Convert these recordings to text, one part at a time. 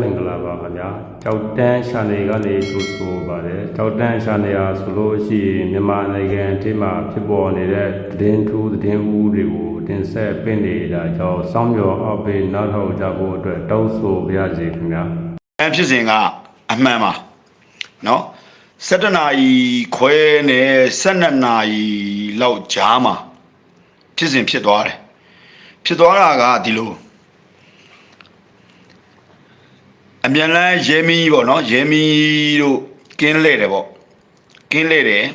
မင်္ဂလာပါခင်ဗျာကြောက်တန်းရှာနေကနေထိုးဆိုပါတယ်ကြောက်တန်းရှာနေရဆိုလို့ရှိရင်မြန်မာနိုင်ငံအထိမှာဖြစ်ပေါ်နေတဲ့သတင်းထူးသတင်းဦးတွေကိုတင်ဆက်ပင့်နေတာကြောင့်စောင်းမြော်အောက်ပေးနောက်ထောက်ကြဖို့အတွက်တောင်းဆိုပါရစေခင်ဗျာ အဲဖြစ်စဉ်ကအမှန်ပါเนาะ7နာရီခွဲနဲ့12နာရီလောက်ကြားမှာဖြစ်စဉ်ဖြစ်သွားတယ်ဖြစ်သွားတာကဒီလို အမြန်လန်းရဲမင်းကြီးပေါ့နော်ရဲမင်းကြီးတို့ကင်းလဲတယ်ပေါ့ကင်းလဲတယ်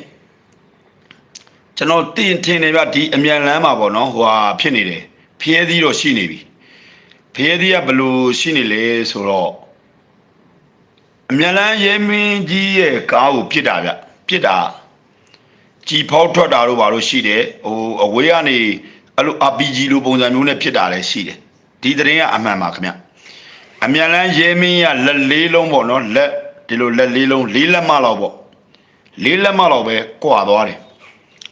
ကျွန်တော်တင်ထင်တယ်ဗျဒီအမြန်လန်းမှာပေါ့နော်ဟိုဟာဖြစ်နေတယ်ဖျဲသီးတော့ရှိနေပြီဖျဲသီးကဘယ်လိုရှိနေလဲဆိုတော့အမြန်လန်းရဲမင်းကြီးရဲ့ကားကိုပြစ်တာဗျပြစ်တာကြည်ဖောက်ထွက်တာတို့ဘာလို့ရှိတယ်ဟိုအဝေးကနေအဲ့လို RPG လိုပုံစံမျိုးနဲ့ပြစ်တာလည်းရှိတယ်ဒီသတင်းကအမှန်ပါခင်ဗျ အမြန်လန်းရဲမင်းကလက်လေးလုံးပေါ့နော်လက်ဒီလိုလက်လေးလုံးလေးလက်မလောက်ပေါ့လေးလက်မလောက်ပဲကွာသွားတယ်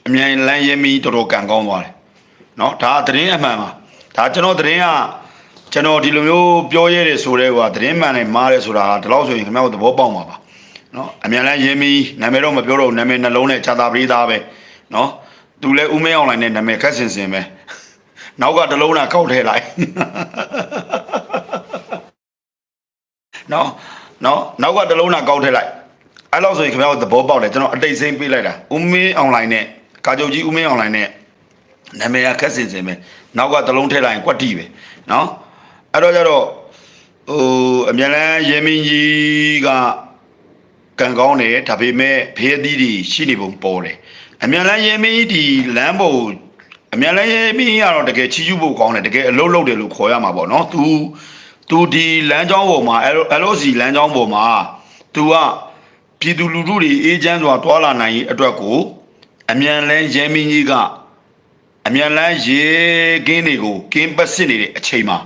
အမြန်လန်းရဲမင်းတော်တော်ကန်ကောင်းသွားတယ်နော်ဒါသတင်းအမှန်ပါဒါကျွန်တော်သတင်းကကျွန်တော်ဒီလိုမျိုးပြောရဲတယ်ဆိုတဲ့ကွာသတင်းမှန်နဲ့မားတယ်ဆိုတာဒီလောက်ဆိုရင်ခင်ဗျားတို့သဘောပေါက်မှာပါနော်အမြန်လန်းရင်းမီနာမည်တော့မပြောတော့ဘူးနာမည်နှလုံးနဲ့ခြာတာပရိသားပဲနော်သူလည်းဦးမင်းအောင်လိုင်းနဲ့နာမည်ခက်စင်စင်ပဲနောက်ကတလုံးနာကောက်ထဲလိုက် နော်နော်နောက်ကတလုံးနာကောက်ထဲလိုက်အဲ့လောက်ဆိုရင်ခင်ဗျားတို့သဘောပေါက်တယ်ကျွန်တော်အတိတ်စိမ့်ပေးလိုက်တာဦးမင်းအောင်လိုင်းနဲ့ကာကြုတ်ကြီးဦးမင်းအောင်လိုင်းနဲ့နာမည်ကခက်စင်စင်ပဲနောက်ကတလုံးထဲလိုက်ရင်ကွက်တီပဲနော်အဲ့တော့ကျတော့ဟိုအမြန်လန်းရဲမင်းကြီးကကံကောင်းတယ်ဒါပေမဲ့ဖေးသီးတွေရှိနေပုံပေါ်တယ်အမြန်လန်းရဲမင်းကြီးဒီလမ်းပေါ်အမြန်လန်းရဲမင်းကြီးကတော့တကယ်ချီးကျူးဖို့ကောင်းတယ်တကယ်အလုပ်လုပ်တယ်လို့ခေါ်ရမှာပေါ့နော် तू तू ဒီလမ်းကြောင်းပေါ်မှာ LOC လမ်းကြောင်းပေါ်မှာ तू ကပြည်သူလူထုတွေအေးချမ်းစွာတွာလာနိုင်ရေးအတွက်ကိုအမြန်လန်းရဲမင်းကြီးကအမြန်လန်းရေကင်းတွေကိုကင်းပတ်စစ်နေတဲ့အချိန်မှာ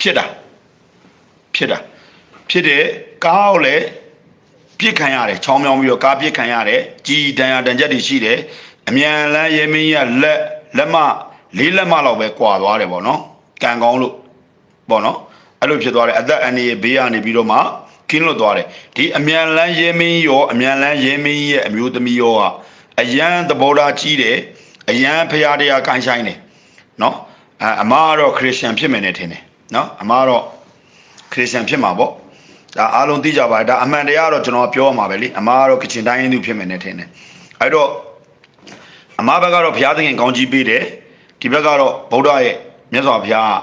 ဖြစ်တာဖြစ်တာဖြစ်တယ်ကားကိုလည်းပြစ်ခံရတယ်ချောင်းမြောင်းပြီးတော့ကားပြစ်ခံရတယ်ကြီးတန်ရတန်ချက်တွေရှိတယ်အမြန်လန်းရဲမင်းကြီးကလက်လက်မလေးလက်မလောက်ပဲကွာသွားတယ်ပေါ့နော်ကံကောင်းလို့ပေါ့နော် အဲ့လိုဖြစ်သွားတယ်အသက်အန္တရာယ်ဘေးကနေပြီးတော့မှကင်းလွတ်သွားတယ်ဒီအမြန်လန်းရဲမင်းရောအမြန်လန်းရဲမင်းရဲ့အမျိုးသမီးရောကအရန်သဘောထားကြီးတယ်အရန်ဖရာတရားကိုင်းဆိုင်တယ်နော်အအမကတော့ခရစ်ယာန်ဖြစ်မယ်နဲ့ထင်တယ်နော်အမကတော့ခရစ်ယာန်ဖြစ်မှာပေါ့ဒါအားလုံးသိကြပါတယ်ဒါအမှန်တရားတော့ကျွန်တော်ပြောရမှာပဲလေအမကတော့ကချင်တိုင်းရင်းသူဖြစ်မယ်နဲ့ထင်တယ်အဲ့တော့အမဘက်ကတော့ဘုရားသခင်ကောင်းကြီးပေးတယ်ဒီဘက်ကတော့ဗုဒ္ဓရဲ့မြတ်စွာဘုရား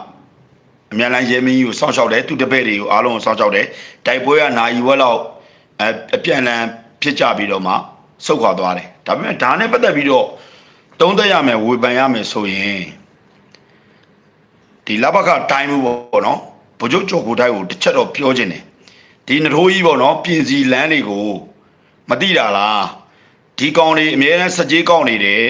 အမြန်လန်းရဲမင်းကြီးကိုစောင့်ရှောက်တယ်သူတပည့်တွေကိုအားလုံးကိုစောင့်ရှောက်တယ်တိုက်ပွဲကနာယီဝက်လောက်အအပြန်လန်ဖြစ်ကြပြီးတော့မှဆုတ်ခွာသွားတယ်ဒါပေမဲ့ဒါနဲ့ပတ်သက်ပြီးတော့တုံးသက်ရမယ်ဝေဖန်ရမယ်ဆိုရင်ဒီလဘကတိုင်းမှုပေါ့နော်ဗိုလ်ချုပ်ကျော်ကိုတိုင်းကိုတစ်ချက်တော့ပြောခြင်းတယ်ဒီနထိုးကြီးပေါ့နော်ပြင်စီလန်းတွေကိုမတိတာလားဒီကောင်တွေအများနဲ့စကြေးကောက်နေတယ်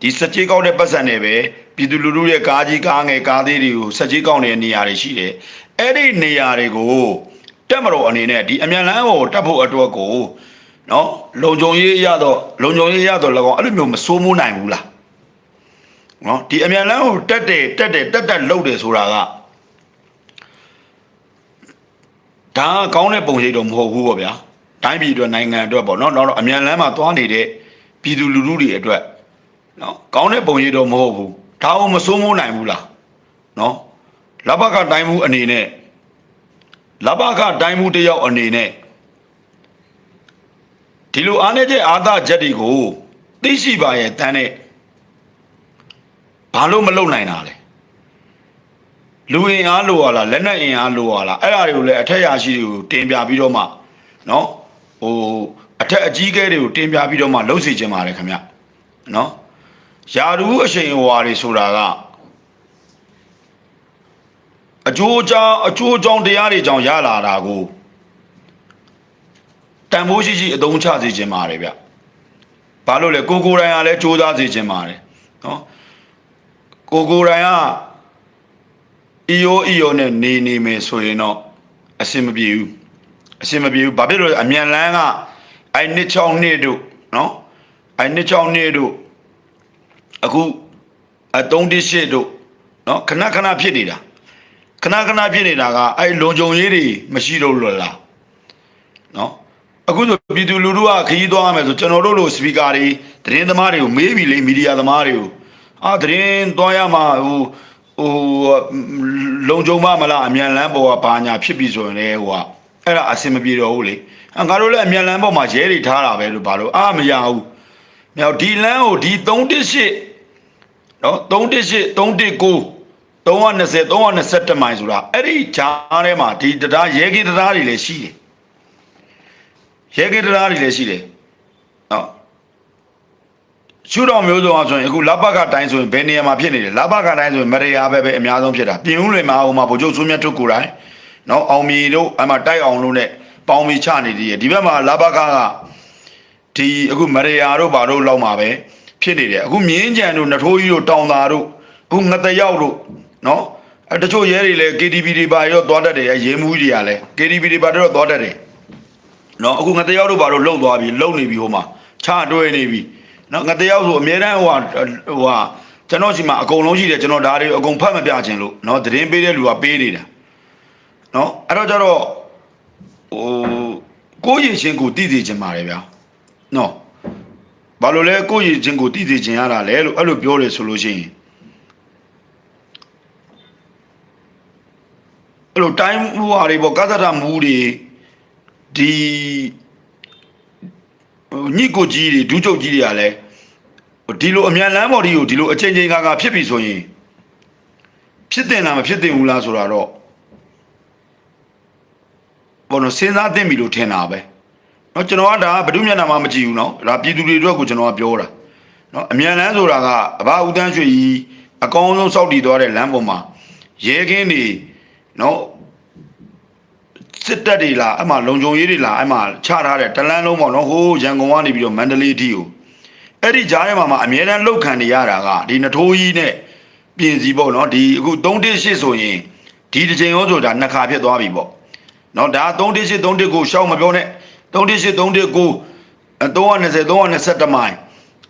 ဒီစကြေးကောက်တဲ့ပတ်စံတွေပဲ ပြည်သူလူထုရဲ့ကားကြီးကားငယ်ကားသေးတွေကိုစကြေးကောက်နေတဲ့နေရာတွေရှိတယ်အဲ့ဒီနေရာတွေကိုတက်မတော်အနေနဲ့ဒီအမြန်လန်းကိုတက်ဖို့အတွက်ကိုနော်လုံခြုံရေးရတော့လုံခြုံရေးရတော့၎င်းအဲ့လိုမျိုးမစိုးမိုးနိုင်ဘူးလားနော်ဒီအမြန်လန်းကိုတက်တယ်တက်တယ်တက်တက်လှုပ်တယ်ဆိုတာကဒါကကောင်းတဲ့ပုံရိပ်တော့မဟုတ်ဘူးပေါ့ဗျာတိုင်းပြည်အတွက်နိုင်ငံအတွက်ပေါ့နော်တော့အမြန်လန်းမှာသွားနေတဲ့ပြည်သူလူထုတွေအတွက်နော်ကောင်းတဲ့ပုံရိပ်တော့မဟုတ်ဘူး ဒါအောင်မစိုးမိုးနိုင်ဘူးလားနော်လဘကတိုင်းမှုအနေနဲ့လဘကတိုင်းမှုတယောက်အနေနဲ့ဒီလိုအားနေချက်အာသချက်တွေကိုသိရှိပါရဲ့တန်းတဲ့ဘာလို့မလုပ်နိုင်တာလဲလူအင်အားလိုရလားလက်နက်အင်အားလိုရလားအဲ့ဒါတွေကိုလည်းအထက်ရရှိတွေကိုတင်ပြပြီးတော့မှနော်ဟိုအထက်အကြီးကဲတွေကိုတင်ပြပြီးတော့မှလှုပ်စီခြင်းပါတယ်ခင်ဗျနော် ယာဒူးအရှိန်အဝါတွေဆိုတာကအကျိုးကြောင့်အကျိုးကြောင့်တရားတွေကြောင့်ရလာတာကိုတန်ဖိုးရှိရှိအသုံးချစေခြင်းပါတယ်ဗျဘာလို့လဲကိုကိုယ်တိုင်ကလည်းစူးစမ်းစေခြင်းပါတယ်နော်ကိုကိုယ်တိုင်ကအီယိုအီယိုနဲ့နေနေမယ်ဆိုရင်တော့အဆင်မပြေဘူးအဆင်မပြေဘူးဘာဖြစ်လို့လဲအမြန်လန်းကအဲနှစ်ချောင်းနှစ်တို့နော်အဲနှစ်ချောင်းနှစ်တို့ အခုအသုံးတစ်ရှစ်တို့နော်ခဏခဏဖြစ်နေတာခဏခဏဖြစ်နေတာကအဲ့လုံခြုံရေးတွေမရှိတော့လို့လားနော်အခုဆိုပြည်သူလူထုကခရီးသွားရမယ်ဆိုကျွန်တော်တို့လိုစပီကာတွေသတင်းသမားတွေကိုမေးပြီလေမီဒီယာသမားတွေကိုအာသတင်းသွားရမှာဟိုဟိုလုံခြုံမမလားအမြန်လန်းပေါ်ကဘာညာဖြစ်ပြီဆိုရင်လေဟိုကအဲ့ဒါအဆင်မပြေတော့ဘူးလေအငါတို့လည်းအမြန်လန်းပေါ်မှာရဲတွေထားတာပဲလို့ဘာလို့အာမရဘူးမြောက်ဒီလန်းကိုဒီ318 နော်318 319 320 321မိုင်ဆိုတာအဲ့ဒီဂျားထဲမှာဒီတရားရဲကင်းတရားတွေလည်းရှိတယ်ရဲကင်းတရားတွေလည်းရှိတယ်နော်ရှုတော်မျိုးစုံအောင်ဆိုရင်အခုလဘကတိုင်းဆိုရင်ဘယ်နေရာမှာဖြစ်နေတယ်လဘကတိုင်းဆိုရင်မရယာပဲပဲအများဆုံးဖြစ်တာပြင်ဦးလွင်မှာဟိုမှာဗိုလ်ချုပ်စိုးမြတ်ထုတ်ကိုယ်တိုင်နော်အောင်မြေတို့အမှတိုက်အောင်လို့ ਨੇ ပေါင်းပြီးချနေသေးတယ်ဒီဘက်မှာလဘကကဒီအခုမရယာတို့ဘာတို့လောက်မှာပဲ ဖြစ်နေတယ်အခုမြင်းကြံတို့နထိုးကြီးတို့တောင်သာတို့အခုငတရောက်တို့နော်အဲတချို့ရဲတွေလည်း KTV တွေပါရောသွားတတ်တယ်ရဲမှုကြီးတွေကလည်း KTV တွေပါတော့သွားတတ်တယ်နော်အခုငတယောက်တို့ဘာလို့လှုပ်သွားပြီလှုပ်နေပြီဟိုမှာချတွဲနေပြီနော်ငတယောက်ဆိုအများတန်းဟိုဟာဟိုဟာကျွန်တော်ရှိမှာအကုန်လုံးရှိတယ်ကျွန်တော်ဒါတွေအကုန်ဖတ်မပြခြင်းလို့နော်သတင်းပေးတဲ့လူကပေးနေတာနော်အဲ့တော့ကျတော့ဟိုကိုယ့်ရည်ချင်းကိုတည်တည်ခြင်းပါတယ်ဗျာနော် ဘာလို့လဲကိုယ့်ရည်ချင်းကိုတည်တည်ခြင်းရတာလဲလို့အဲ့လိုပြောတယ်ဆိုလို့ရှိရင်အဲ့လိုတိုင်းဟိုဟာတွေပေါ့ကသတ္တမူတွေဒီဟိုညစ်ကိုကြီးတွေဒူးချုပ်ကြီးတွေကလည်းဒီလိုအမြန်လမ်းပေါ်ဒီကိုဒီလိုအချိန်ချင်းကာကာဖြစ်ပြီဆိုရင်ဖြစ်တင်လားမဖြစ်တင်ဘူးလားဆိုတာတော့ဘောနော်စဉ်းစားသင့်ပြီလို့ထင်တာပဲ နော်ကျွန်တော်ကဒါဘဒုမျက်နှာမှမကြည့်ဘူးနော်ဒါပြည်သူတွေအတွက်ကိုကျွန်တော်ကပြောတာနော်အမြန်လန်းဆိုတာကအဘဦးတန်းရွှေကြီးအကောင်းဆုံးစောက်တည်သွားတဲ့လမ်းပေါ်မှာရဲခင်းတွေနော်စစ်တပ်တွေလားအဲ့မှာလုံခြုံရေးတွေလားအဲ့မှာချထားတဲ့တလန်းလုံးပေါ့နော်ဟိုးရန်ကုန်ကနေပြီးတော့မန္တလေးထိကိုအဲ့ဒီကြားထဲမှာမှအမြဲတမ်းလှုပ်ခံနေရတာကဒီနထိုးကြီးနဲ့ပြင်စီပေါ့နော်ဒီအခု3.8ဆိုရင်ဒီတစ်ချိန်ရောဆိုတာနှစ်ခါဖြစ်သွားပြီပေါ့နော်ဒါ3.8 3.9ကိုရှောက်မပြောနဲ့ 318 319 320 321မိုင်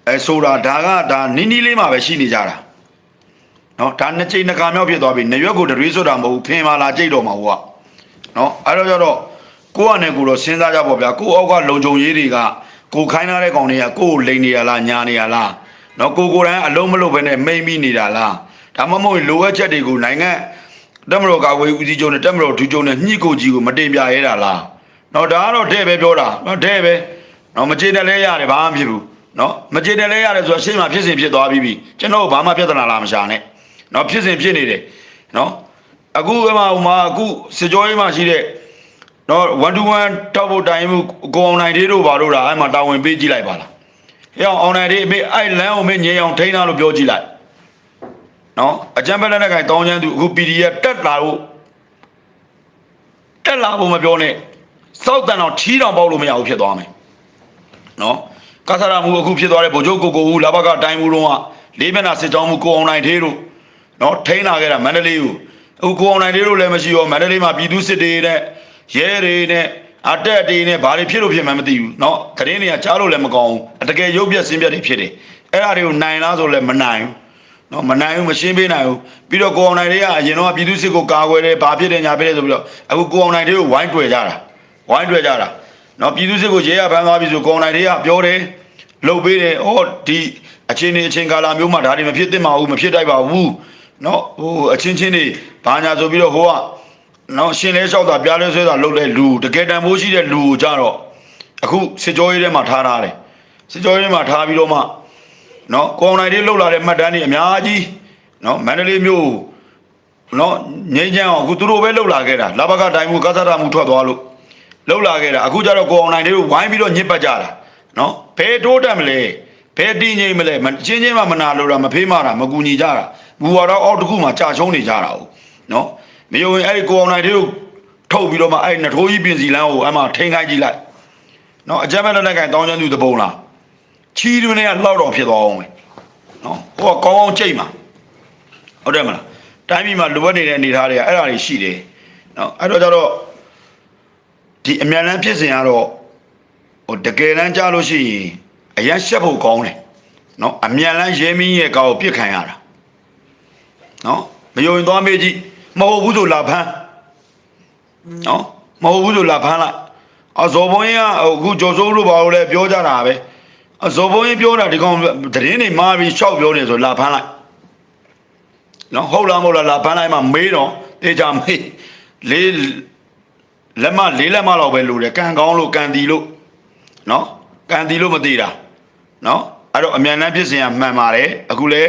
အဲဆိုတာဒါကဒါနီးနီးလေးမှာပဲရှိနေကြတာနော်ဒါနှစ်ချိန်နှစ်ခါမြောက်ဖြစ်သွားပြီနေရွက်ကိုတရွေးဆိုတာမဟုတ်ဘူးဖင်မာလာကြိတ်တော်မှာဟိုကနော်အဲ့တော့ကျတော့ကိုယ့်အနေကိုယ်တော့စဉ်းစားကြပါဗျာကိုယ့်အောက်ကလုံခြုံရေးတွေကကိုခိုင်းထားတဲ့ကောင်တွေကကိုယ့်ကိုလိန်နေရလားညာနေရလားနော်ကိုကိုယ်တိုင်အလုံးမလုံးပဲနဲ့မိမ့်ပြီးနေတာလားဒါမှမဟုတ်လိုအပ်ချက်တွေကိုနိုင်ငံတက်မတော်ကာကွယ်ဦးစီးချုပ်နဲ့တက်မတော်ထူးချုပ်နဲ့ညှိကိုကြီးကိုမတင်ပြရဲတာလား နော်ဒါကတော့တဲ့ပဲပြောတာနော်တဲ့ပဲနော်မကျေနပ်လဲရတယ်ဘာမှမဖြစ်ဘူးနော်မကျေနပ်လဲရတယ်ဆိုတော့ရှေ့မှာဖြစ်စဉ်ဖြစ်သွားပြီးပြီကျွန်တော်ဘာမှပြဿနာလာမရှာနဲ့နော်ဖြစ်စဉ်ဖြစ်နေတယ်နော်အခုကမှဟိုမှာအခုစစ်ကြောရေးမှာရှိတဲ့နော်1 to 1တောက်ဖို့တိုင်မှုကိုအောင်နိုင်သေးတို့ဘာလို့လားအဲ့မှာတာဝန်ပေးကြည့်လိုက်ပါလားဟဲ့အောင်အောင်နိုင်သေးအမေအဲ့လမ်းကိုမင်းငြိမ်အောင်ထိန်းတာလို့ပြောကြည့်လိုက်နော်အကြံဖက်လက်နဲ့ကင်တောင်းချမ်းသူအခု PDF တက်လာလို့တက်လာဖို့မပြောနဲ့ စောက်တန်အောင်ထီးတောင်ပေါက်လို့မရဘူးဖြစ်သွားမယ်နော်ကသရာမှုအခုဖြစ်သွားတဲ့ဗိုလ်ချုပ်ကိုကိုဦးလာဘကတိုင်းမှုတော့ကလေးမျက်နှာစစ်ကြောင်းမှုကိုအောင်နိုင်သေးတို့နော်ထိန်းလာခဲ့တာမန္တလေးကို အခုကိုအောင်နိုင်လေးတို့လည်းမရှိရောမန္တလေးမှာပြည်သူစစ်တွေနဲ့ရဲတွေနဲ့အတက်တွေနဲ့ဘာတွေဖြစ်လို့ဖြစ်မှန်းမသိဘူးเนาะသတင်းတွေကကြားလို့လည်းမကောင်းဘူးတကယ်ရုပ်ပြက်စင်းပြက်တွေဖြစ်တယ်အဲ့ဒါတွေကိုနိုင်လားဆိုလည်းမနိုင်ဘူးเนาะမနိုင်ဘူးမရှင်းပေးနိုင်ဘူးပြီးတော့ကိုအောင်နိုင်လေးကအရင်တော့ပြည်သူစစ်ကိုကာကွယ်တယ်ဘာဖြစ်တယ်ညာဖြစ်တယ်ဆိုပြီးတော့အခုကိုအောင်နိုင်လေးကိုဝိုင်းတွေ့ကြတာ ဝိုင်းတွေ့ကြတာနော်ပြည်သူစစ်ကိုရဲရဖမ်းသွားပြီဆိုကောင်နိုင်တွေကပြောတယ်လှုပ်ပေးတယ်ဟောဒီအချင်းချင်းအချင်းကာလာမျိုးမှာဒါတွေမဖြစ်သင့်ပါဘူးမဖြစ်တိုက်ပါဘူးနော်ဟိုအချင်းချင်းတွေဘာညာဆိုပြီးတော့ဟိုကနော်ရှင်လဲလျှောက်တာပြားလဲဆွဲတာလှုပ်တဲ့လူတကယ်တန်ဖိုးရှိတဲ့လူကိုကြတော့အခုစစ်ကြောရေးထဲမှာထားထားတယ်စစ်ကြောရေးထဲမှာထားပြီးတော့မှနော်ကောင်နိုင်တွေလှုပ်လာတဲ့မှတ်တမ်းတွေအများကြီးနော်မန္တလေးမြို့နော်ငိမ့်ချမ်းအောင်အခုသူတို့ပဲလှုပ်လာခဲ့တာလဘကတိုင်းမှုကသရမှုထွက်သွားလို့ လှုပ်လာခဲ့တာအခုကျတော့ကောင်းနိုင်တွေကိုဝိုင်းပြီးတော့ညစ်ပတ်ကြတာနော်ဘယ်တိုးတက်မလဲဘယ်တည်ငြိမ်မလဲမချင်းချင်းမှမနာလို့တာမဖေးမတာမကူညီကြတာဘူဝါတော့အောက်တစ်ခုမှကြာချုံးနေကြတာဟုတ်နော်မယုံရင်အဲ့ဒီကိုအောင်နိုင်တွေကိုထုတ်ပြီးတော့မှအဲ့ဒီနထိုးကြီးပြင်စီလန်းကိုအဲ့မှာထိန်ခိုင်းကြည့်လိုက်နော်အကြမ်းမဲ့လက်နဲ့ကန်တောင်းချမ်းသူတပုံလားချီးတွင်းတွေကလောက်တော့ဖြစ်သွားအောင်ပဲနော်ဟိုကကောင်းကောင်းကြိတ်မှာဟုတ်တယ်မလားတိုင်းပြည်မှာလိုအပ်နေတဲ့အနေအထားတွေကအဲ့ဒါတွေရှိတယ်နော်အဲ့တော့ကျတော့ ဒီအမြန်လန်းဖြစ်စဉ်ကတော့ဟိုတကယ်တမ်းကြားလို့ရှိရင်အရန်ရှက်ဖို့ကောင်းတယ်နော်အမြန်လန်းရဲမင်းရဲ့ကောက်ကိုပြစ်ခံရတာနော်မယုံရင်သွားမေးကြည့်မဟုတ်ဘူးဆိုလာဖမ်းနော်မဟုတ်ဘူးဆိုလာဖမ်းလိုက်အဇော်ဘုံကြီးကအခုကျော်စိုးလို့ပါလို့လဲပြောကြတာပဲအဇော်ဘုံကြီးပြောတာဒီကောင်သတင်းတွေမှားပြီးရှောက်ပြောနေဆိုလာဖမ်းလိုက်နော်ဟုတ်လားမဟုတ်လားလာဖမ်းလိုက်မှမေးတော့တေချာမေးလေး လက်မလေးလက်မလောက်ပဲလို့တယ်ကန်ကောင်းလို့ကန်တီလို့နော်ကန်တီလို့မသိတာနော်အဲ့တော့အမြန်တန်းဖြစ်စဉ်ကမှန်ပါတယ်အခုလဲ